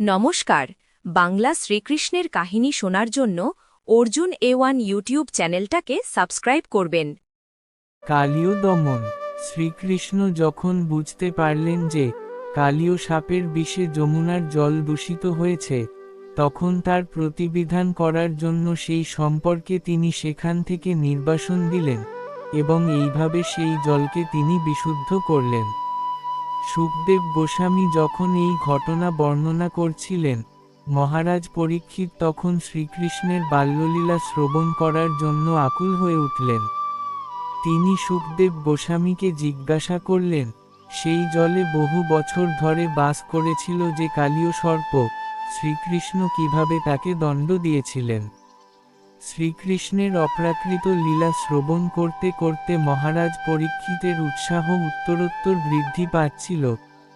নমস্কার, বাংলা শ্রীকৃষ্ণের কাহিনী শোনার জন্য অর্জুন এ ওয়ান ইউটিউব চ্যানেলটাকে সাবস্ক্রাইব করবেন। কালীয় দমন, শ্রীকৃষ্ণ যখন বুঝতে পারলেন যে কালীয় সাপের বিষে যমুনার জল দূষিত হয়েছে, তখন তার প্রতিবিধান করার জন্য সেই সম্পর্কে তিনি সেখান থেকে নির্বাসন দিলেন এবং এইভাবে সেই জলকে তিনি বিশুদ্ধ করলেন। সুখদেব গোস্বামী যখন এই ঘটনা বর্ণনা করছিলেন, মহারাজ পরীক্ষিত তখন শ্রীকৃষ্ণের বাল্যলীলা শ্রবণ করার জন্য আকুল হয়ে উঠলেন। তিনি সুখদেব গোস্বামীকে জিজ্ঞাসা করলেন, সেই জলে বহু বছর ধরে বাস করেছিল যে কালীয় সর্প, শ্রীকৃষ্ণ কীভাবে তাকে দণ্ড দিয়েছিলেন? শ্রীকৃষ্ণের অপ্রাকৃত লীলা শ্রবণ করতে করতে মহারাজ পরীক্ষিতের উৎসাহ উত্তরোত্তর বৃদ্ধি পাচ্ছিল,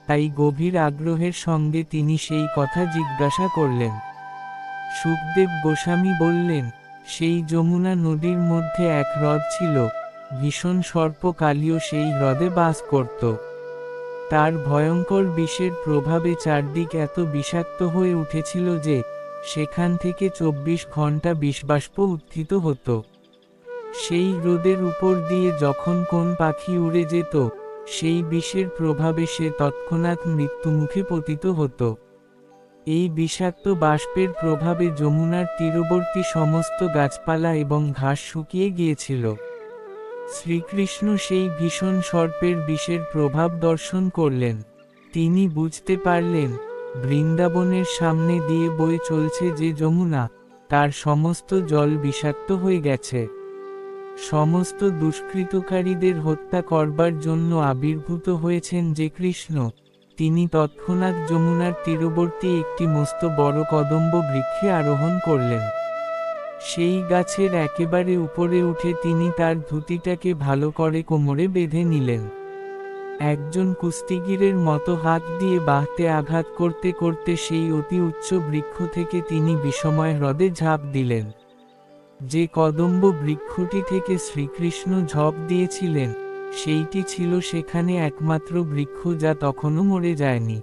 তাই গভীর আগ্রহের সঙ্গে তিনি সেই কথা জিজ্ঞাসা করলেন। সুখদেব গোস্বামী বললেন, সেই যমুনা নদীর মধ্যে এক হ্রদ ছিল, ভীষণ সর্প কালীয় সেই হ্রদে বাস করত। তার ভয়ঙ্কর বিষের প্রভাবে চারদিক এত বিষাক্ত হয়ে উঠেছিল যে সেখান থেকে চব্বিশ ঘণ্টা বিষবাষ্প উত্থিত হতো। সেই রোদের উপর দিয়ে যখন কোন পাখি উড়ে যেত, সেই বিষের প্রভাবে সে তৎক্ষণাৎ মৃত্যুমুখে পতিত হতো। এই বিষাক্ত বাষ্পের প্রভাবে যমুনার তীরবর্তী সমস্ত গাছপালা এবং ঘাস শুকিয়ে গিয়েছিল। শ্রীকৃষ্ণ সেই ভীষণ সর্পের বিষের প্রভাব দর্শন করলেন। তিনি বুঝতে পারলেন বৃন্দাবনের সামনে দিয়ে বয়ে চলছে যে যমুনা, তার সমস্ত জল বিষাক্ত হয়ে গেছে। সমস্ত দুষ্কৃতকারীদের হত্যা করবার জন্য আবির্ভূত হয়েছেন যে কৃষ্ণ, তিনি তৎক্ষণাৎ যমুনার তীরবর্তী একটি মস্ত বড় কদম্ব বৃক্ষে আরোহণ করলেন। সেই গাছের একেবারে উপরে উঠে তিনি তার ধুতিটাকে ভালো করে কোমরে বেঁধে নিলেন। একজন কুস্তিগিরের মতো হাত দিয়ে বাহতে আঘাত করতে করতে সেই অতি উচ্চ বৃক্ষ থেকে তিনি বিষময় হ্রদে ঝাঁপ দিলেন। যে কদম্ব বৃক্ষটি থেকে শ্রীকৃষ্ণ ঝপ দিয়েছিলেন, সেইটি ছিল সেখানে একমাত্র বৃক্ষ যা তখনও মরে যায়নি।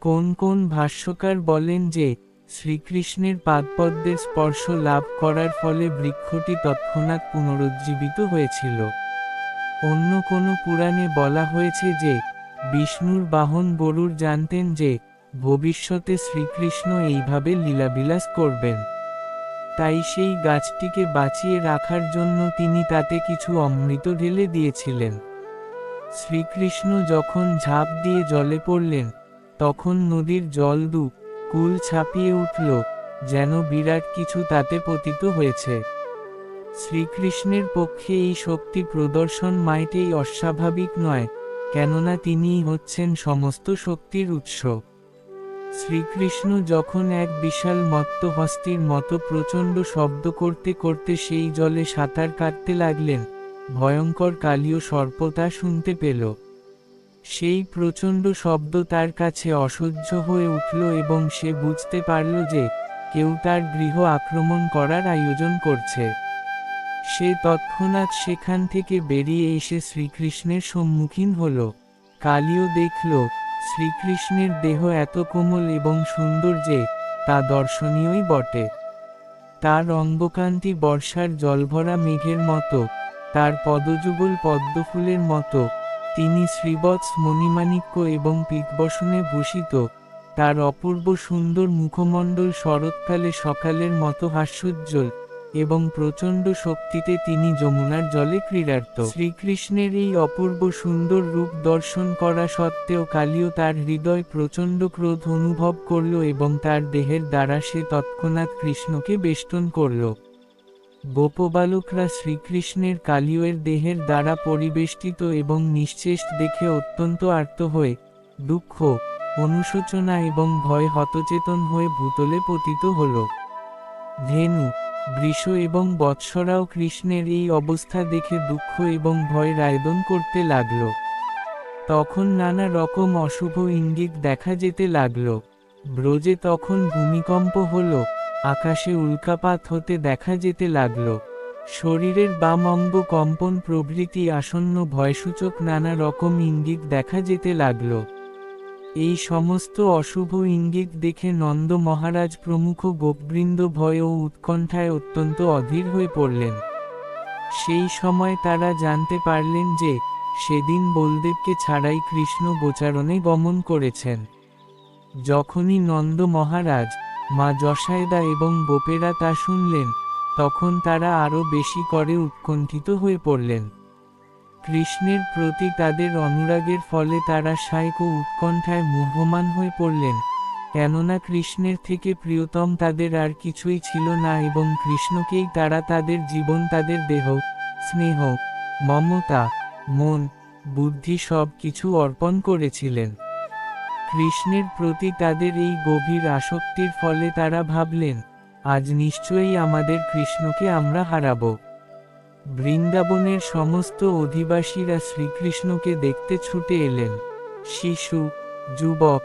কোন কোন ভাষ্যকার বলেন যে, শ্রীকৃষ্ণের পাদপদ্মের স্পর্শ লাভ করার ফলে বৃক্ষটি তৎক্ষণাৎ পুনরুজ্জীবিত হয়েছিল। অন্য কোনো পুরাণে বলা হয়েছে যে, বিষ্ণুর বাহন গরুর জানতেন যে, ভবিষ্যতে শ্রীকৃষ্ণ এইভাবে লীলাবিলাস করবেন। তাই সেই গাছটিকে বাঁচিয়ে রাখার জন্য তিনি তাতে কিছু অমৃত ঢেলে দিয়েছিলেন। শ্রীকৃষ্ণ যখন ঝাঁপ দিয়ে জলে পড়লেন, তখন নদীর জল দু কুল ছাপিয়ে উঠল, যেন বিরাট কিছু তাতে পতিত হয়েছে। শ্রীকৃষ্ণের পক্ষে এই শক্তি প্রদর্শন মাইটেই অস্বাভাবিক নয়, কেননা তিনিই হচ্ছেন সমস্ত শক্তির উৎস। শ্রীকৃষ্ণ যখন এক বিশাল মত্ত হস্তির মতো প্রচণ্ড শব্দ করতে করতে সেই জলে সাঁতার কাটতে লাগলেন, ভয়ঙ্কর কালীয় সর্পতা শুনতে পেল। সেই প্রচণ্ড শব্দ তার কাছে অসহ্য হয়ে উঠল এবং সে বুঝতে পারল যে কেউ তার গৃহ আক্রমণ করার আয়োজন করছে। সে তৎক্ষণাৎ সেখান থেকে বেরিয়ে এসে শ্রীকৃষ্ণের সম্মুখীন হল। কালীও দেখল, শ্রীকৃষ্ণের দেহ এত কোমল এবং সুন্দর যে, তা দর্শনীয়ই বটে। তার অঙ্গকান্তি বর্ষার জলভরা মেঘের মতো, তার পদযুগল পদ্মফুলের মতো। তিনি শ্রীবৎস মণিমাণিক্য এবং পিতবসনে ভূষিত। তার অপূর্ব সুন্দর মুখমণ্ডল শরৎকালে সকালের মতো হাস্যোজ্জ্বল। এবং প্রচণ্ড শক্তিতে তিনি যমুনার জলে ক্রীড়ার্থ শ্রীকৃষ্ণের এই অপূর্ব সুন্দর রূপ দর্শন করা সত্ত্বেও কালীয় তার হৃদয় প্রচণ্ড ক্রোধ অনুভব করল এবং তার দেহের দ্বারা সে তৎক্ষণাৎ কৃষ্ণকে বেষ্টন করল। গোপবালকরা শ্রীকৃষ্ণের কালীয়ের দেহের দ্বারা পরিবেষ্টিত এবং নিশ্চেষ্ট দেখে অত্যন্ত আর্ত হয়ে, দুঃখ, অনুশোচনা এবং ভয় হতচেতন হয়ে ভূতলে পতিত হল। ধেনু বৃষ এবং বৎসরাও কৃষ্ণের এই অবস্থা দেখে দুঃখ এবং ভয় রায়দন করতে লাগল। তখন নানা রকম অশুভ ইঙ্গিত দেখা যেতে লাগল। ব্রজে তখন ভূমিকম্প হল, আকাশে উল্কাপাত হতে দেখা যেতে লাগল। শরীরের বাম অঙ্গ কম্পন প্রভৃতি আসন্ন ভয়সূচক নানা রকম ইঙ্গিত দেখা যেতে লাগল। এই সমস্ত অশুভ ইঙ্গিত দেখে নন্দ মহারাজ প্রমুখ গোপবৃন্দ ভয় ও উৎকণ্ঠায় অত্যন্ত অধীর হয়ে পড়লেন। সেই সময় তারা জানতে পারলেন যে, সেদিন বলদেবকে ছাড়াই কৃষ্ণ গোচারণে গমন করেছেন। যখনই নন্দ মহারাজ, মা যশায়দা এবং গোপেরা তা শুনলেন, তখন তারা আরও বেশি করে উৎকণ্ঠিত হয়ে পড়লেন। কৃষ্ণের প্রতি তাদের অনুরাগের ফলে তারা সাইক ও উৎকণ্ঠায় মুহ্যমান হয়ে পড়লেন। কেননা কৃষ্ণের থেকে প্রিয়তম তাদের আর কিছুই ছিল না এবং কৃষ্ণকেই তারা তাদের জীবন, তাদের দেহ, স্নেহ, মমতা, মন, বুদ্ধি সব কিছু অর্পণ করেছিলেন। কৃষ্ণের প্রতি তাদের এই গভীর আসক্তির ফলে তারা ভাবলেন, আজ নিশ্চয়ই আমাদের কৃষ্ণকে আমরা হারাবো। বৃন্দাবনের সমস্ত অধিবাসীরা শ্রীকৃষ্ণকে দেখতে ছুটে এলেন। শিশু, যুবক,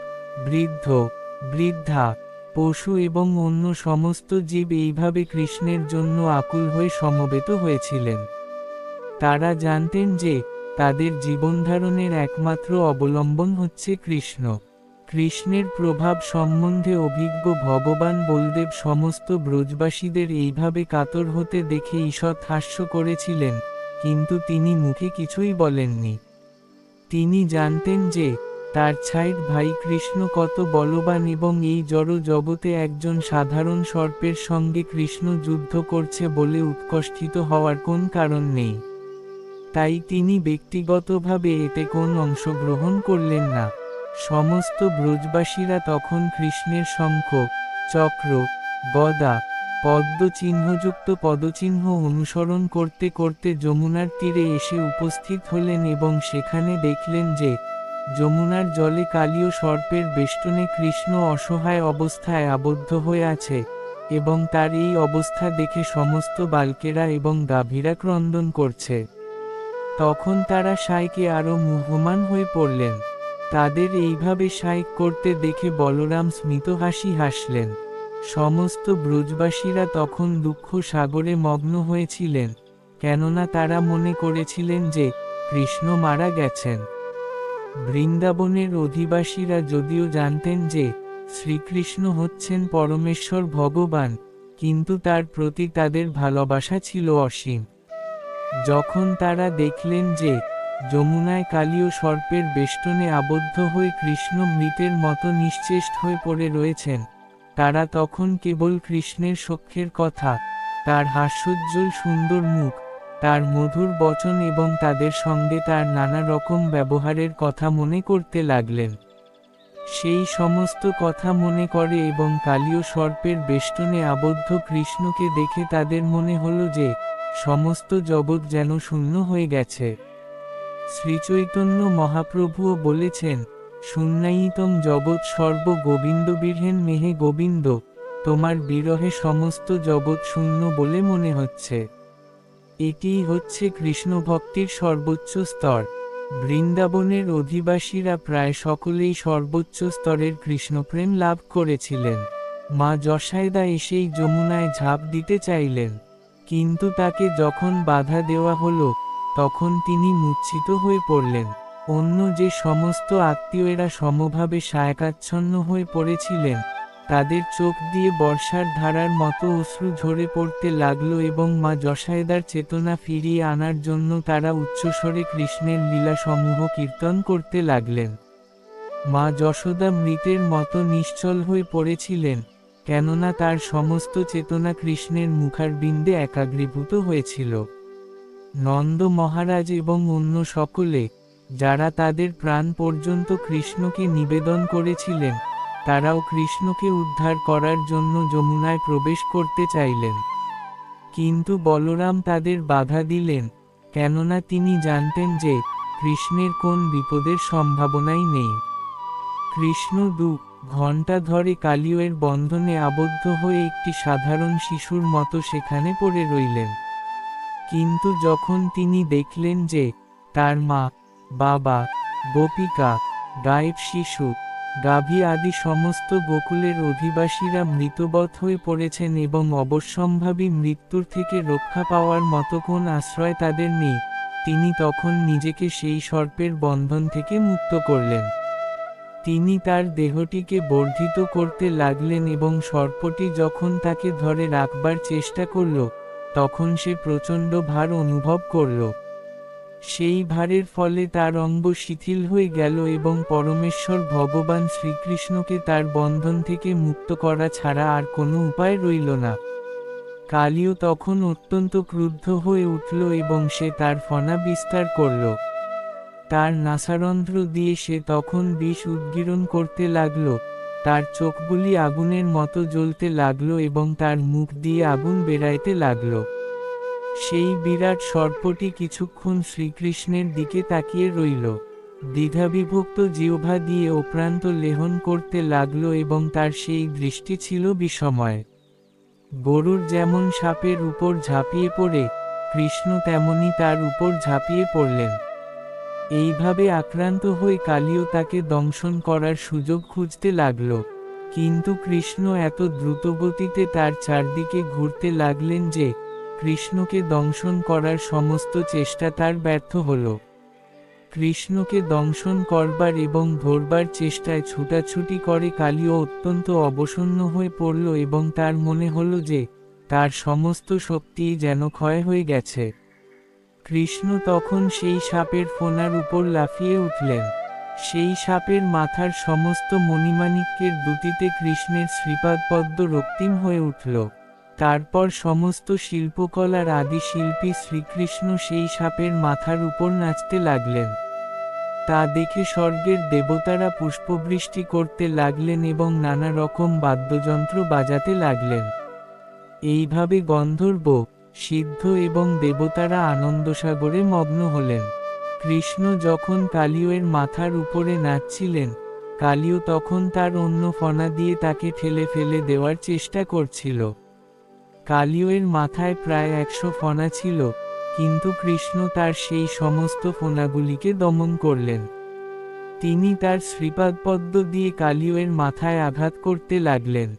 বৃদ্ধ, বৃদ্ধা, পশু এবং অন্য সমস্ত জীব এইভাবে কৃষ্ণের জন্য আকুল হয়ে সমবেত হয়েছিলেন। তারা জানতেন যে তাদের জীবনধারণের একমাত্র অবলম্বন হচ্ছে কৃষ্ণ। কৃষ্ণের প্রভাব সম্বন্ধে অভিজ্ঞ ভগবান বলদেব সমস্ত ব্রজবাসীদের এইভাবে কাতর হতে দেখে ঈষৎ হাস্য করেছিলেন, কিন্তু তিনি মুখে কিছুই বলেননি। তিনি জানতেন যে, তার ছাইট ভাই কৃষ্ণ কত বলবান এবং এই জড় জগতে একজন সাধারণ সর্পের সঙ্গে কৃষ্ণ যুদ্ধ করছে বলে উৎকষ্ঠিত হওয়ার কোন কারণ নেই। তাই তিনি ব্যক্তিগতভাবে এতে কোন অংশগ্রহণ করলেন না। সমস্ত ব্রজবাসীরা তখন কৃষ্ণের শঙ্খ, চক্র, গদা পদ্ম চিহ্নযুক্ত পদচিহ্ন অনুসরণ করতে করতে যমুনার তীরে এসে উপস্থিত হলেন এবং সেখানে দেখলেন যে, যমুনার জলে কালীয় সর্পের বেষ্টনে কৃষ্ণ অসহায় অবস্থায় আবদ্ধ হয়ে আছে এবং তার এই অবস্থা দেখে সমস্ত বালকেরা এবং গাভীরা ক্রন্দন করছে। তখন তারা সাইকে আরও মুহ্যমান হয়ে পড়লেন। তাদের এইভাবে সাইক করতে দেখে বলরাম স্মিত হাসি হাসলেন। সমস্ত ব্রজবাসীরা তখন দুঃখ সাগরে মগ্ন হয়েছিলেন, কেননা তারা মনে করেছিলেন যে, কৃষ্ণ মারা গেছেন। বৃন্দাবনের অধিবাসীরা যদিও জানতেন যে, শ্রীকৃষ্ণ হচ্ছেন পরমেশ্বর ভগবান, কিন্তু তার প্রতি তাদের ভালোবাসা ছিল অসীম। যখন তারা দেখলেন যে যমুনায় কালীয় সর্পের বেষ্টনে আবদ্ধ হয়ে কৃষ্ণ মৃতের মতো নিশ্চেষ্ট হয়ে পড়ে রয়েছেন। তারা তখন কেবল কৃষ্ণের সখ্যের কথা, তার হাস্যোজ্জ্বল সুন্দর মুখ, তার মধুর বচন এবং তাদের সঙ্গে তার নানা রকম ব্যবহারের কথা মনে করতে লাগলেন। সেই সমস্ত কথা মনে করে এবং কালীয় সর্পের বেষ্টনে আবদ্ধ কৃষ্ণকে দেখে তাদের মনে হলো যে, সমস্ত জগৎ যেন শূন্য হয়ে গেছে। শ্রীচৈতন্য মহাপ্রভুও বলেছেন শূন্যায়িতম জগৎ সর্ব গোবিন্দ বীরহেন মেহে গোবিন্দ, তোমার বিরহে সমস্ত জগৎ শূন্য বলে মনে হচ্ছে। এটিই হচ্ছে কৃষ্ণ ভক্তির সর্বোচ্চ স্তর। বৃন্দাবনের অধিবাসীরা প্রায় সকলেই সর্বোচ্চ স্তরের কৃষ্ণপ্রেম লাভ করেছিলেন। মা যশায়দা এসেই যমুনায় ঝাঁপ দিতে চাইলেন। কিন্তু তাকে যখন বাধা দেওয়া হলো তখন তিনি মূর্ছিত হয়ে পড়লেন। অন্য যে সমস্ত আত্মীয়রা সমভাবে সায়কাচ্ছন্ন হয়ে পড়েছিলেন, তাদের চোখ দিয়ে বর্ষার ধারার মতো অশ্রু ঝরে পড়তে লাগল এবং মা যশায়দার চেতনা ফিরিয়ে আনার জন্য তারা উচ্চস্বরে কৃষ্ণের লীলাসমূহ কীর্তন করতে লাগলেন। মা যশোদা মৃতের মতো নিশ্চল হয়ে পড়েছিলেন, কেননা তার সমস্ত চেতনা কৃষ্ণের মুখারবিন্দে একাগ্রীভূত হয়েছিল। নন্দ মহারাজ এবং অন্য সকলে, যারা তাদের প্রাণ পর্যন্ত কৃষ্ণকে নিবেদন করেছিলেন, তারাও কৃষ্ণকে উদ্ধার করার জন্য যমুনায় প্রবেশ করতে চাইলেন। কিন্তু বলরাম তাদের বাধা দিলেন, কেননা তিনি জানতেন যে, কৃষ্ণের কোন বিপদের সম্ভাবনাই নেই। কৃষ্ণ দু, ঘণ্টা ধরে কালিয়ের বন্ধনে আবদ্ধ হয়ে একটি সাধারণ শিশুর মতো সেখানে পড়ে রইলেন। কিন্তু যখন তিনি দেখলেন যে তার মা, বাবা, গোপিকা, গায়েব শিশু, গাভী আদি সমস্ত গোকুলের অধিবাসীরা মৃতবধ হয়ে পড়েছেন এবং অবশ্যম্ভাবী মৃত্যুর থেকে রক্ষা পাওয়ার মতো কোন আশ্রয় তাদের নেই, তিনি তখন নিজেকে সেই সর্পের বন্ধন থেকে মুক্ত করলেন। তিনি তার দেহটিকে বর্ধিত করতে লাগলেন এবং সর্পটি যখন তাকে ধরে রাখবার চেষ্টা করল তখন সে প্রচণ্ড ভার অনুভব করল। সেই ভারের ফলে তার অঙ্গ শিথিল হয়ে গেল এবং পরমেশ্বর ভগবান শ্রীকৃষ্ণকে তার বন্ধন থেকে মুক্ত করা ছাড়া আর কোনো উপায় রইল না। কালীও তখন অত্যন্ত ক্রুদ্ধ হয়ে উঠল এবং সে তার ফনা বিস্তার করল। তার নাসারন্ধ্র দিয়ে সে তখন বিষ উদ্গীরণ করতে লাগল। তার চোখগুলি আগুনের মতো জ্বলতে লাগল এবং তার মুখ দিয়ে আগুন বেরাইতে লাগল। সেই বিরাট সর্পটি কিছুক্ষণ শ্রীকৃষ্ণের দিকে তাকিয়ে রইল। দ্বিধাবিভক্ত জিহ্বা দিয়ে অপ্রান্ত লেহন করতে লাগল এবং তার সেই দৃষ্টি ছিল বিষময়। গরুর যেমন সাপের উপর ঝাঁপিয়ে পড়ে, কৃষ্ণ তেমনি তার উপর ঝাঁপিয়ে পড়লেন। এইভাবে আক্রান্ত হয়ে কালীও তাকে দংশন করার সুযোগ খুঁজতে লাগল। কিন্তু কৃষ্ণ এত দ্রুতগতিতে তার চারদিকে ঘুরতে লাগলেন যে, কৃষ্ণকে দংশন করার সমস্ত চেষ্টা তার ব্যর্থ হল। কৃষ্ণকে দংশন করবার এবং ধরবার চেষ্টায় ছুটাছুটি করে কালীও অত্যন্ত অবসন্ন হয়ে পড়ল এবং তার মনে হল যে, তার সমস্ত শক্তিই যেন ক্ষয় হয়ে গেছে। কৃষ্ণ তখন সেই সাপের ফোনার উপর লাফিয়ে উঠলেন। সেই সাপের মাথার সমস্ত মণিমাণিক্যের দুটিতে কৃষ্ণের শ্রীপাদপদ্ম রক্তিম হয়ে উঠল। তারপর সমস্ত শিল্পকলার আদি শিল্পী শ্রীকৃষ্ণ সেই সাপের মাথার উপর নাচতে লাগলেন। তা দেখে স্বর্গের দেবতারা পুষ্পবৃষ্টি করতে লাগলেন এবং নানা রকম বাদ্যযন্ত্র বাজাতে লাগলেন। এইভাবে গন্ধর্ব সিদ্ধ এবং দেবতারা আনন্দসাগরে মগ্ন হলেন। কৃষ্ণ যখন কালীয়ের মাথার উপরে নাচছিলেন কালীয় তখন তার অন্য ফনা দিয়ে তাকে ঠেলে ফেলে দেওয়ার চেষ্টা করছিল। কালীয়ের মাথায় প্রায় একশো ফনা ছিল, কিন্তু কৃষ্ণ তার সেই সমস্ত ফোনাগুলিকে দমন করলেন। তিনি তার শ্রীপাদপদ্ম দিয়ে কালীয়ের মাথায় আঘাত করতে লাগলেন।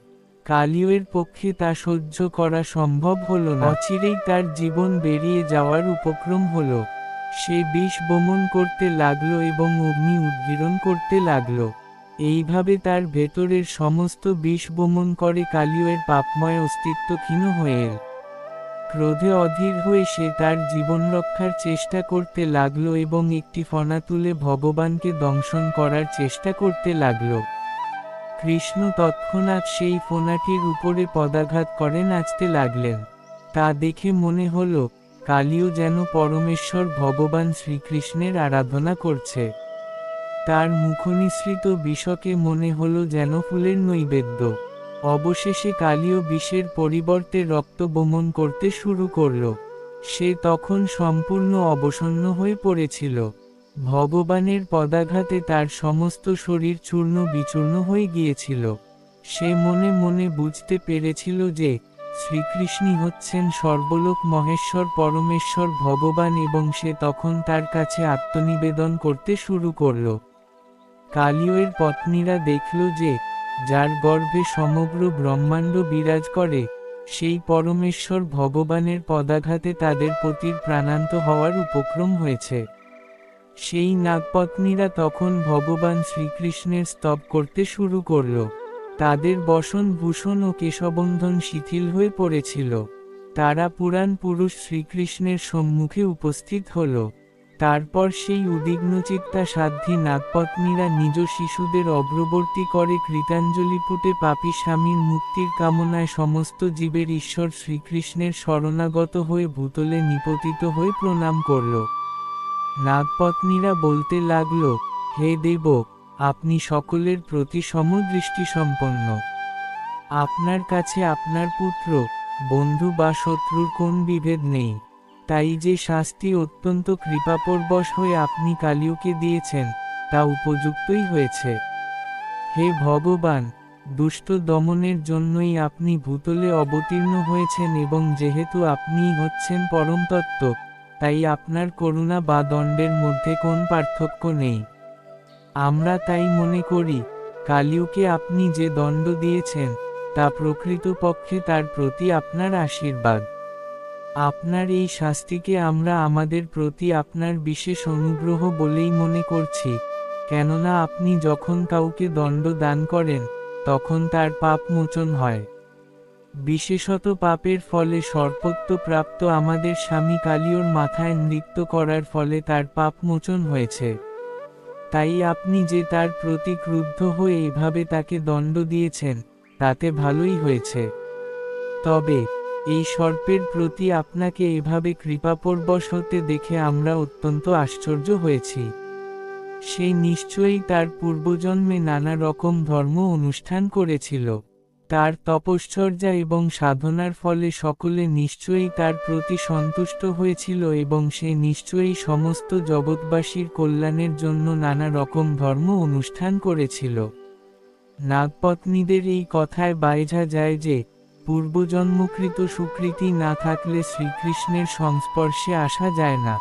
কালীয়ের পক্ষে তা সহ্য করা সম্ভব হল না। অচিরেই তার জীবন বেরিয়ে যাওয়ার উপক্রম হল। সে বিষ বমন করতে লাগল এবং অগ্নি উদ্গীরণ করতে লাগল। এইভাবে তার ভেতরের সমস্ত বিষ বমন করে কালীয়ের পাপময় অস্তিত্ব ক্ষীণ হয়ে। ক্রোধে অধীর হয়ে সে তার জীবন রক্ষার চেষ্টা করতে লাগল এবং একটি ফনা তুলে ভগবানকে দংশন করার চেষ্টা করতে লাগল। কৃষ্ণ তৎক্ষণাৎ সেই ফোনাটির উপরে পদাঘাত করে নাচতে লাগলেন। তা দেখে মনে হল, কালীও যেন পরমেশ্বর ভগবান শ্রীকৃষ্ণের আরাধনা করছে। তার মুখনিসৃত বিষকে মনে হল যেন ফুলের নৈবেদ্য। অবশেষে কালীয় বিষের পরিবর্তে রক্ত বমন করতে শুরু করল। সে তখন সম্পূর্ণ অবসন্ন হয়ে পড়েছিল। ভগবানের পদাঘাতে তার সমস্ত শরীর চূর্ণ বিচূর্ণ হয়ে গিয়েছিল। সে মনে মনে বুঝতে পেরেছিল যে, শ্রীকৃষ্ণই হচ্ছেন সর্বলোক মহেশ্বর পরমেশ্বর ভগবান এবং সে তখন তার কাছে আত্মনিবেদন করতে শুরু করল। কালীয়ের পত্নীরা দেখল যে, যার গর্ভে সমগ্র ব্রহ্মাণ্ড বিরাজ করে, সেই পরমেশ্বর ভগবানের পদাঘাতে তাদের পতির প্রাণান্ত হওয়ার উপক্রম হয়েছে। সেই নাগপত্নীরা তখন ভগবান শ্রীকৃষ্ণের স্তব করতে শুরু করল। তাদের বসন, ভূষণ ও কেশবন্ধন শিথিল হয়ে পড়েছিল। তারা পুরাণ পুরুষ শ্রীকৃষ্ণের সম্মুখে উপস্থিত হল। তারপর সেই উদ্বিগ্নচিত্তা সাধ্যী নাগপত্নীরা নিজ শিশুদের অগ্রবর্তী করে কৃতাঞ্জলি পুটে পাপী স্বামীর মুক্তির কামনায় সমস্ত জীবের ঈশ্বর শ্রীকৃষ্ণের শরণাগত হয়ে ভূতলে নিপতিত হয়ে প্রণাম করল। নাগপত্নীরা বলতে লাগল, হে দেব, আপনি সকলের প্রতি সমদৃষ্টি সম্পন্ন আপনার কাছে আপনার পুত্র, বন্ধু বা শত্রুর কোন বিভেদ নেই। তাই যে শাস্তি অত্যন্ত কৃপাপরবশ হয়ে আপনি কালিউকে দিয়েছেন, তা উপযুক্তই হয়েছে। হে ভগবান, দুষ্ট দমনের জন্যই আপনি ভূতলে অবতীর্ণ হয়েছেন এবং যেহেতু আপনিই হচ্ছেন পরমতত্ত্ব তাই আপনার করুণা বা দণ্ডের মধ্যে কোন পার্থক্য নেই। আমরা তাই মনে করি, কালিউকে আপনি যে দণ্ড দিয়েছেন, তা প্রকৃতপক্ষে তার প্রতি আপনার আশীর্বাদ। আপনার এই শাস্তিকে আমরা আমাদের প্রতি আপনার বিশেষ অনুগ্রহ বলেই মনে করছি, কেননা আপনি যখন কাউকে দণ্ড দান করেন, তখন তার পাপ মোচন হয়। বিশেষত পাপের ফলে সর্পত্ব প্রাপ্ত আমাদের স্বামী কালিওর মাথায় নৃত্য করার ফলে তার পাপ মোচন হয়েছে। তাই আপনি যে তার প্রতি ক্রুদ্ধ হয়ে এভাবে তাকে দণ্ড দিয়েছেন, তাতে ভালোই হয়েছে। তবে, এই সর্পের প্রতি আপনাকে এভাবে কৃপাপরবশ হতে দেখে আমরা অত্যন্ত আশ্চর্য হয়েছি। সে নিশ্চয়ই তার পূর্বজন্মে নানা রকম ধর্ম অনুষ্ঠান করেছিল। তার তপশ্চর্যা এবং সাধনার ফলে সকলে নিশ্চয়ই তার প্রতি সন্তুষ্ট হয়েছিল এবং সে নিশ্চয়ই সমস্ত জগৎবাসীর কল্যাণের জন্য নানা রকম ধর্ম অনুষ্ঠান করেছিল। নাগপত্নীদের এই কথায় বাইঝা যায় যে, পূর্বজন্মকৃত সুকৃতি না থাকলে শ্রীকৃষ্ণের সংস্পর্শে আসা যায় না।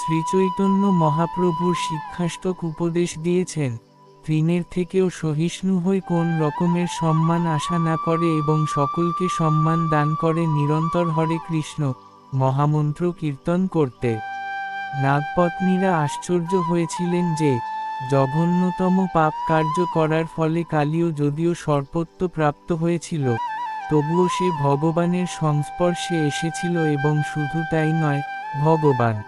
শ্রীচৈতন্য মহাপ্রভুর শিক্ষাষ্টক উপদেশ দিয়েছেন তৃণের থেকেও সহিষ্ণু হয়ে কোন রকমের সম্মান আশা না করে এবং সকলকে সম্মান দান করে নিরন্তর হরে কৃষ্ণ, মহামন্ত্র কীর্তন করতে। নাগপত্নীরা আশ্চর্য হয়েছিলেন যে, জঘন্যতম পাপ কার্য করার ফলে কালীও যদিও সর্পত্ব প্রাপ্ত হয়েছিল, তবুও সে ভগবানের সংস্পর্শে এসেছিল এবং শুধু তাই নয়, ভগবান।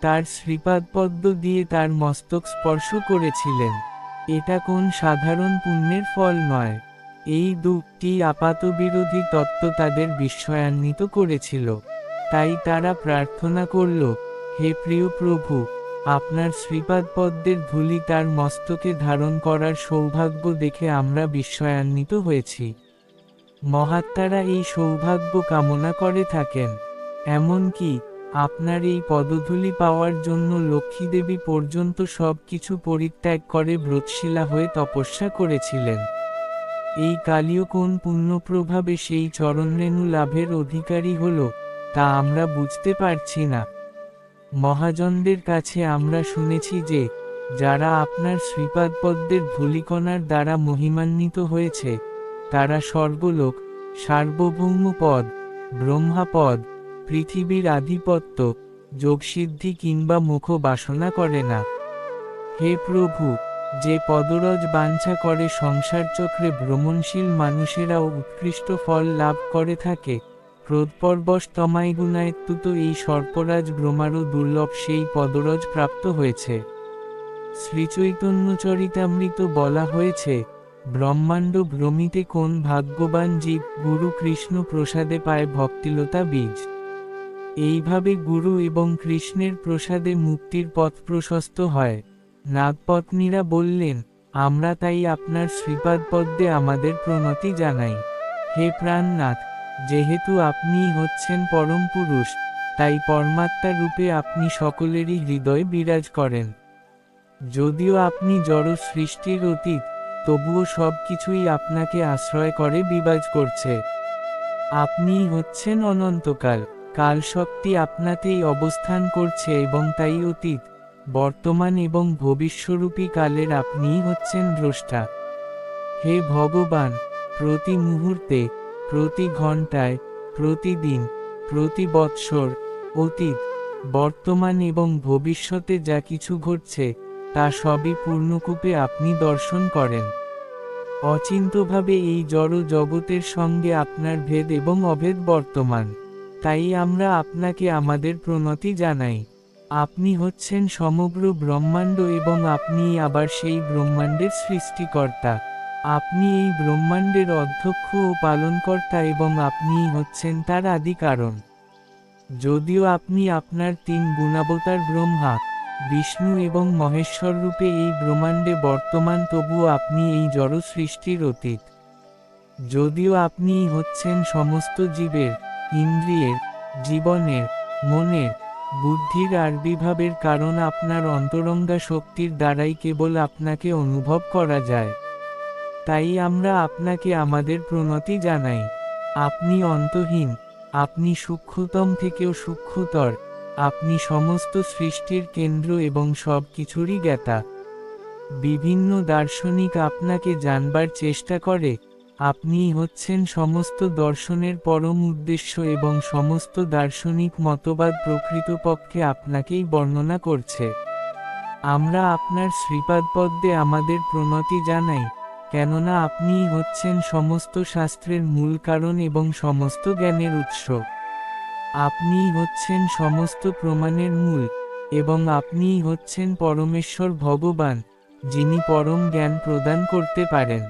তার শ্রীপাদপদ্ম দিয়ে তার মস্তক স্পর্শ করেছিলেন। এটা কোন সাধারণ পুণ্যের ফল নয়। এই দুটি আপাতবিরোধী তত্ত্ব তাদের বিস্ময়ান্বিত করেছিল। তাই তারা প্রার্থনা করল, হে প্রিয় প্রভু, আপনার শ্রীপাদপদ্মের ধুলি তার মস্তকে ধারণ করার সৌভাগ্য দেখে আমরা বিস্ময়ান্বিত হয়েছি। মহাত্মারা এই সৌভাগ্য কামনা করে থাকেন। এমনকি আপনার এই পদধূলি পাওয়ার জন্য লক্ষ্মীদেবী পর্যন্ত সব কিছু পরিত্যাগ করে ব্রতশিলা হয়ে তপস্যা করেছিলেন। এই কালীয় কোন পুণ্যপ্রভাবে সেই চরণরেণু লাভের অধিকারী হল, তা আমরা বুঝতে পারছি না। মহাজনদের কাছে আমরা শুনেছি যে, যারা আপনার শ্রীপাদপদ্মের ধূলিকণার দ্বারা মহিমান্বিত হয়েছে, তারা স্বর্গলোক সার্বভৌম পদ ব্রহ্মাপদ পৃথিবীর আধিপত্য, যোগসিদ্ধি কিংবা মুখ বাসনা করে না। হে প্রভু, যে পদরজ বাঞ্ছা করে সংসার চক্রে ভ্রমণশীল মানুষেরাও উৎকৃষ্ট ফল লাভ করে থাকে, ক্রোধপর্বশ তমাইগুণায়ত্তুত এই সর্পরাজ ব্রহ্মারও দুর্লভ সেই পদরজ প্রাপ্ত হয়েছে। শ্রীচৈতন্য চরিতামৃত বলা হয়েছে, ব্রহ্মাণ্ড ভ্রমিতে কোন ভাগ্যবান জীব গুরু কৃষ্ণ প্রসাদে পায় ভক্তিলতা বীজ। এইভাবে গুরু এবং কৃষ্ণের প্রসাদে মুক্তির পথ প্রশস্ত হয়। নাগপত্নীরা বললেন, আমরা তাই আপনার শ্রীপাদপদ্মে আমাদের প্রণতি জানাই। হে প্রাণনাথ, যেহেতু আপনি হচ্ছেন পরম পুরুষ, তাই পরমাত্মা রূপে আপনি সকলেরই হৃদয় বিরাজ করেন। যদিও আপনি জড় সৃষ্টির অতীত, তবুও সব কিছুই আপনাকে আশ্রয় করে বিবাজ করছে। আপনিই হচ্ছেন অনন্তকাল। কালশক্তি আপনাতেই অবস্থান করছে এবং তাই অতীত, বর্তমান এবং ভবিষ্যরূপী কালের আপনিই হচ্ছেন দ্রষ্টা। হে ভগবান, প্রতি মুহূর্তে, প্রতি ঘন্টায় প্রতিদিন, প্রতি বৎসর, অতীত, বর্তমান এবং ভবিষ্যতে যা কিছু ঘটছে, তা সবই পূর্ণকূপে আপনি দর্শন করেন। অচিন্তভাবে এই জড় জগতের সঙ্গে আপনার ভেদ এবং অভেদ বর্তমান। তাই আমরা আপনাকে আমাদের প্রণতি জানাই। আপনি হচ্ছেন সমগ্র ব্রহ্মাণ্ড এবং আপনি আবার সেই ব্রহ্মাণ্ডের সৃষ্টিকর্তা। আপনি এই ব্রহ্মাণ্ডের অধ্যক্ষ ও পালনকর্তা এবং আপনিই হচ্ছেন তার আদি কারণ। যদিও আপনি আপনার তিন গুণাবতার ব্রহ্মা, বিষ্ণু এবং মহেশ্বর রূপে এই ব্রহ্মাণ্ডে বর্তমান, তবুও আপনি এই জড় সৃষ্টির অতীত। যদিও আপনিই হচ্ছেন সমস্ত জীবের ইন্দ্রিয়ের, জীবনের, মনের, বুদ্ধির আবির্ভাবের কারণ আপনার অন্তরঙ্গা শক্তির দ্বারাই কেবল আপনাকে অনুভব করা যায়। তাই আমরা আপনাকে আমাদের প্রণতি জানাই। আপনি অন্তহীন, আপনি সূক্ষ্মতম থেকেও সূক্ষ্মতর, আপনি সমস্ত সৃষ্টির কেন্দ্র এবং সব কিছুরই জ্ঞাতা। বিভিন্ন দার্শনিক আপনাকে জানবার চেষ্টা করে আপনিই হচ্ছেন সমস্ত দর্শনের পরম উদ্দেশ্য এবং সমস্ত দার্শনিক মতবাদ প্রকৃতপক্ষে আপনাকেই বর্ণনা করছে। আমরা আপনার শ্রীপাদপদ্মে আমাদের প্রণতি জানাই, কেননা আপনিই হচ্ছেন সমস্ত শাস্ত্রের মূল কারণ এবং সমস্ত জ্ঞানের উৎস। আপনিই হচ্ছেন সমস্ত প্রমাণের মূল, এবং আপনিই হচ্ছেন পরমেশ্বর ভগবান, যিনি পরম জ্ঞান প্রদান করতে পারেন।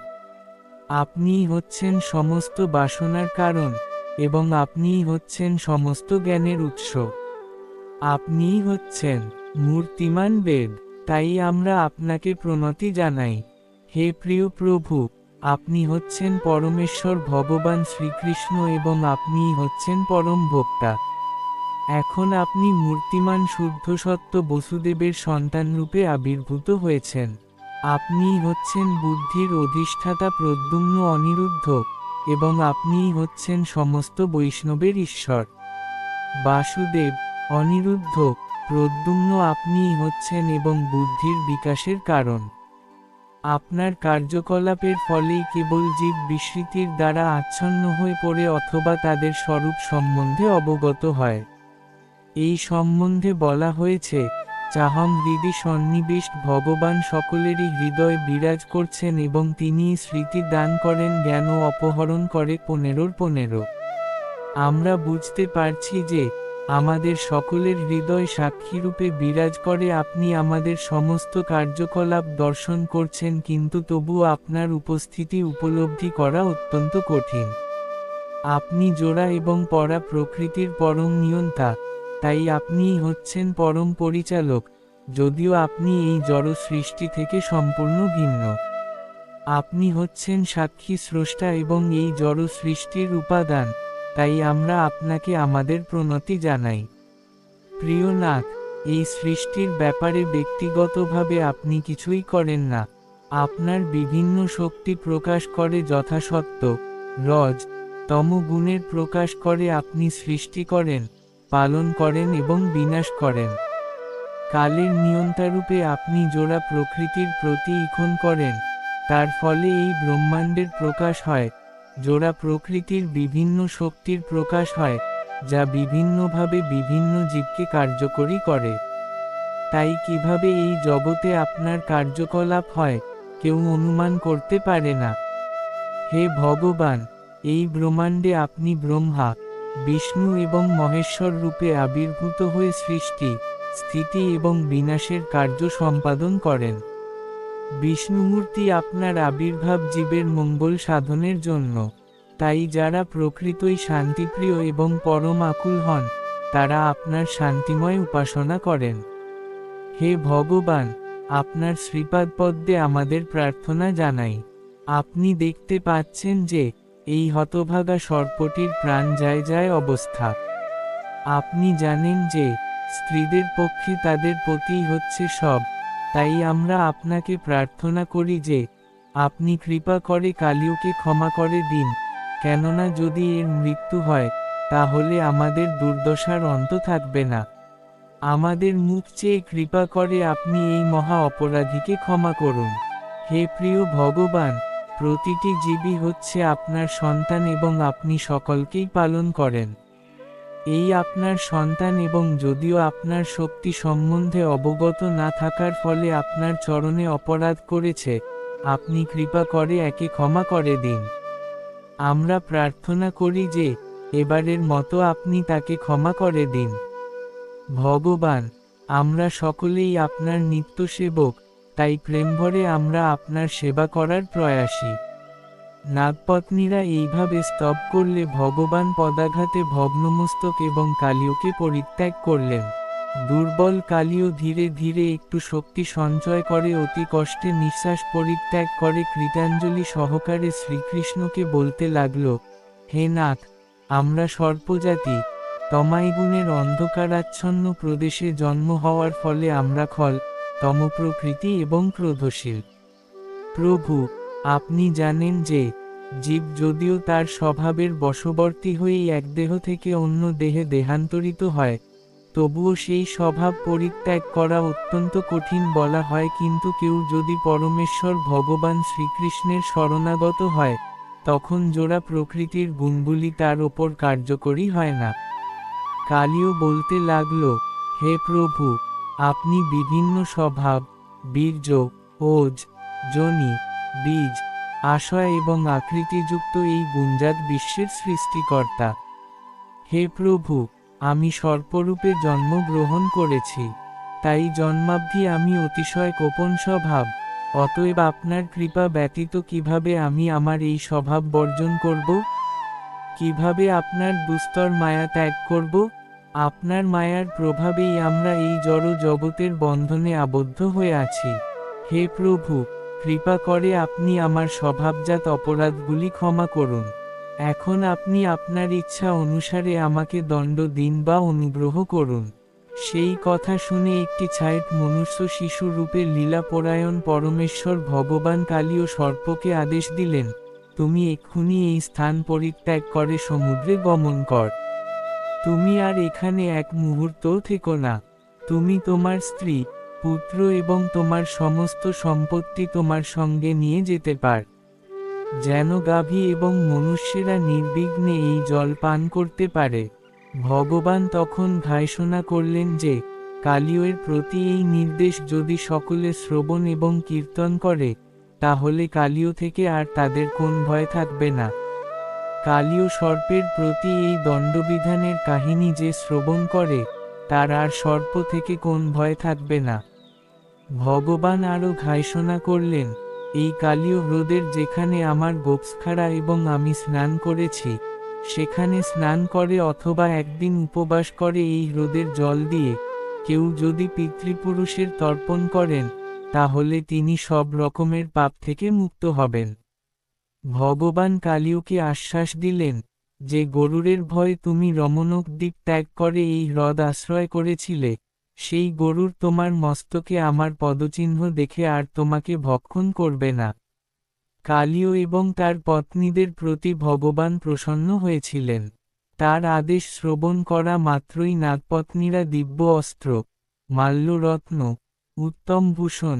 আপনিই হচ্ছেন সমস্ত বাসনার কারণ, এবং আপনিই হচ্ছেন সমস্ত জ্ঞানের উৎস। আপনিই হচ্ছেন মূর্তিমান বেদ, তাই আমরা আপনাকে প্রণতি জানাই। হে প্রিয় প্রভু, আপনি হচ্ছেন পরমেশ্বর ভগবান শ্রীকৃষ্ণ এবং আপনিই হচ্ছেন পরম ভোক্তা। এখন আপনি মূর্তিমান শুদ্ধ সত্য বসুদেবের সন্তানরূপে আবির্ভূত হয়েছেন। আপনিই হচ্ছেন বুদ্ধির অধিষ্ঠাতা প্রদ্যুম্ন অনিরুদ্ধ, এবং আপনিই হচ্ছেন সমস্ত বৈষ্ণবের ঈশ্বর। বাসুদেব, অনিরুদ্ধ, প্রদ্যুম্ন আপনিই হচ্ছেন এবং বুদ্ধির বিকাশের কারণ। আপনার কার্যকলাপের ফলেই কেবল জীব বিস্মৃতির দ্বারা আচ্ছন্ন হয়ে পড়ে অথবা তাদের স্বরূপ সম্বন্ধে অবগত হয়। এই সম্বন্ধে বলা হয়েছে চাহম হৃদি সন্নিবিষ্ট ভগবান সকলেরই হৃদয় বিরাজ করছেন এবং তিনি স্মৃতি দান করেন জ্ঞান অপহরণ করে পনেরোর পনেরো। আমরা বুঝতে পারছি যে, আমাদের সকলের হৃদয় সাক্ষীরূপে বিরাজ করে আপনি আমাদের সমস্ত কার্যকলাপ দর্শন করছেন কিন্তু তবুও আপনার উপস্থিতি উপলব্ধি করা অত্যন্ত কঠিন। আপনি জোড়া এবং পরা প্রকৃতির পরম নিয়ন্তা। তাই আপনিই হচ্ছেন পরম পরিচালক, যদিও আপনি এই জড় সৃষ্টি থেকে সম্পূর্ণ ভিন্ন। আপনি হচ্ছেন সাক্ষী স্রষ্টা এবং এই জড় সৃষ্টির উপাদান, তাই আমরা আপনাকে আমাদের প্রণতি জানাই। প্রিয় নাথ, এই সৃষ্টির ব্যাপারে ব্যক্তিগতভাবে আপনি কিছুই করেন না। আপনার বিভিন্ন শক্তি প্রকাশ করে যথাসত্ত্ব, রজ তম গুণের প্রকাশ করে আপনি সৃষ্টি করেন। পালন করেন এবং বিনাশ করেন। কালের নিয়ন্তারূপে আপনি জোড়া প্রকৃতির প্রতি ইখন করেন, তার ফলে এই ব্রহ্মাণ্ডের প্রকাশ হয়, জোড়া প্রকৃতির বিভিন্ন শক্তির প্রকাশ হয়, যা বিভিন্নভাবে বিভিন্ন জীবকে কার্যকরী করে। তাই কীভাবে এই জগতে আপনার কার্যকলাপ হয়, কেউ অনুমান করতে পারে না। হে ভগবান, এই ব্রহ্মাণ্ডে আপনি ব্রহ্মা। বিষ্ণু এবং মহেশ্বর রূপে আবির্ভূত হয়ে সৃষ্টি, স্থিতি এবং বিনাশের কার্য সম্পাদন করেন। বিষ্ণুমূর্তি আপনার আবির্ভাব জীবের মঙ্গল সাধনের জন্য। তাই যারা প্রকৃতই শান্তিপ্রিয় এবং পরম আকুল হন, তারা আপনার শান্তিময় উপাসনা করেন। হে ভগবান, আপনার শ্রীপাদ পদ্মে আমাদের প্রার্থনা জানাই। আপনি দেখতে পাচ্ছেন যে এই হতভাগা সর্পটির প্রাণ যায় যায় অবস্থা। আপনি জানেন যে, স্ত্রীদের পক্ষে তাদের পতিই হচ্ছে সব, তাই আমরা আপনাকে প্রার্থনা করি যে, আপনি কৃপা করে কালিওকে ক্ষমা করে দিন, কেননা যদি এর মৃত্যু হয়, তাহলে আমাদের দুর্দশার অন্ত থাকবে না। আমাদের মুখ চেয়ে কৃপা করে আপনি এই মহা অপরাধীকে ক্ষমা করুন। হে প্রিয় ভগবান প্রতিটি জীবই হচ্ছে আপনার সন্তান এবং আপনি সকলকেই পালন করেন। এই আপনার সন্তান এবং যদিও আপনার শক্তি সম্বন্ধে অবগত না থাকার ফলে আপনার চরণে অপরাধ করেছে, আপনি কৃপা করে একে ক্ষমা করে দিন। আমরা প্রার্থনা করি যে, এবারের মতো আপনি তাকে ক্ষমা করে দিন। ভগবান, আমরা সকলেই আপনার নিত্য সেবক তাই প্রেমভরে আমরা আপনার সেবা করার প্রয়াসী। নাগপত্নীরা এইভাবে স্তব করলে ভগবান পদাঘাতে ভগ্নমস্তক এবং কালীয়কে পরিত্যাগ করলেন। দুর্বল কালীয় ধীরে ধীরে একটু শক্তি সঞ্চয় করে অতি কষ্টে নিঃশ্বাস পরিত্যাগ করে কৃতাঞ্জলি সহকারে শ্রীকৃষ্ণকে বলতে লাগল, হে নাথ, আমরা সর্পজাতি, তমাইগুণের অন্ধকারাচ্ছন্ন প্রদেশে জন্ম হওয়ার ফলে আমরা খল তমপ্রকৃতি এবং ক্রোধশীল। প্রভু, আপনি জানেন যে, জীব যদিও তার স্বভাবের বশবর্তী হয়েই এক দেহ থেকে অন্য দেহে দেহান্তরিত হয়, তবুও সেই স্বভাব পরিত্যাগ করা অত্যন্ত কঠিন বলা হয় কিন্তু কেউ যদি পরমেশ্বর ভগবান শ্রীকৃষ্ণের শরণাগত হয়, তখন জোড়া প্রকৃতির গুণগুলি তার ওপর কার্যকরী হয় না। কালীও বলতে লাগল, হে প্রভু আপনি বিভিন্ন স্বভাব, বীর্য, ওজ জনি বীজ, আশয় এবং আকৃতিযুক্ত এই গুঞ্জাত বিশ্বের সৃষ্টিকর্তা। হে প্রভু, আমি সর্পরূপে জন্মগ্রহণ করেছি। তাই জন্মাবধি আমি অতিশয় গোপন স্বভাব। অতএব আপনার কৃপা ব্যতীত কীভাবে আমি আমার এই স্বভাব বর্জন করব? কীভাবে আপনার দুস্তর মায়া ত্যাগ করব? আপনার মায়ার প্রভাবেই আমরা এই জড় জগতের বন্ধনে আবদ্ধ হয়ে আছি। হে প্রভু, কৃপা করে আপনি আমার স্বভাবজাত অপরাধগুলি ক্ষমা করুন। এখন আপনি আপনার ইচ্ছা অনুসারে আমাকে দণ্ড দিন বা অনুগ্রহ করুন। সেই কথা শুনে একটি ছায়েট মনুষ্য শিশু রূপে লীলাপরায়ণ পরমেশ্বর ভগবান কালীয় সর্পকে আদেশ দিলেন, তুমি এক্ষুনি এই স্থান পরিত্যাগ করে সমুদ্রে গমন কর। তুমি আর এখানে এক মুহূর্ত থেকো না। তুমি তোমার স্ত্রী, পুত্র এবং তোমার সমস্ত সম্পত্তি তোমার সঙ্গে নিয়ে যেতে পার। যেন গাভী এবং মনুষ্যেরা নির্বিঘ্নে এই জল পান করতে পারে। ভগবান তখন ঘাইষণা করলেন যে, কালিয়ের প্রতি এই নির্দেশ যদি সকলে শ্রবণ এবং কীর্তন করে, তাহলে কালীয় থেকে আর তাদের কোন ভয় থাকবে না। কালীয় সর্পের প্রতি এই দণ্ডবিধানের কাহিনী যে শ্রবণ করে, তার আর সর্প থেকে কোন ভয় থাকবে না। ভগবান আরও ঘাইষণা করলেন, এই কালীয় হ্রদের যেখানে আমার গোপসখাড়া এবং আমি স্নান করেছি, সেখানে স্নান করে অথবা একদিন উপবাস করে এই হ্রদের জল দিয়ে, কেউ যদি পিতৃপুরুষের তর্পণ করেন, তাহলে তিনি সব রকমের পাপ থেকে মুক্ত হবেন। ভগবান কালীয়কে আশ্বাস দিলেন, যে গরুরের ভয় তুমি রমণক দ্বীপ ত্যাগ করে এই হ্রদ আশ্রয় করেছিলে, সেই গরুর তোমার মস্তকে আমার পদচিহ্ন দেখে আর তোমাকে ভক্ষণ করবে না। কালীয় এবং তার পত্নীদের প্রতি ভগবান প্রসন্ন হয়েছিলেন। তার আদেশ শ্রবণ করা মাত্রই নাগপত্নীরা দিব্য অস্ত্র, মাল্যরত্ন, উত্তম ভূষণ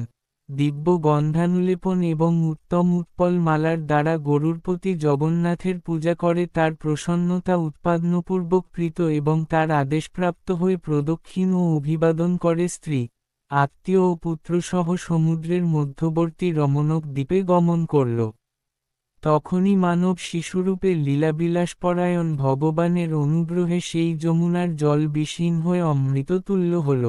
দিব্য গন্ধানুলেপন এবং উত্তম উৎপল মালার দ্বারা গরুর প্রতি জগন্নাথের পূজা করে তার প্রসন্নতা উৎপাদনপূর্বক কৃত এবং তার আদেশপ্রাপ্ত হয়ে প্রদক্ষিণ ও অভিবাদন করে স্ত্রী, আত্মীয় ও পুত্রসহ সমুদ্রের মধ্যবর্তী রমণক দ্বীপে গমন করল। তখনই মানব শিশুরূপে লীলাবিলাসপরায়ণ ভগবানের অনুগ্রহে সেই যমুনার জল বিষীন হয়ে অমৃত তুল্য হল।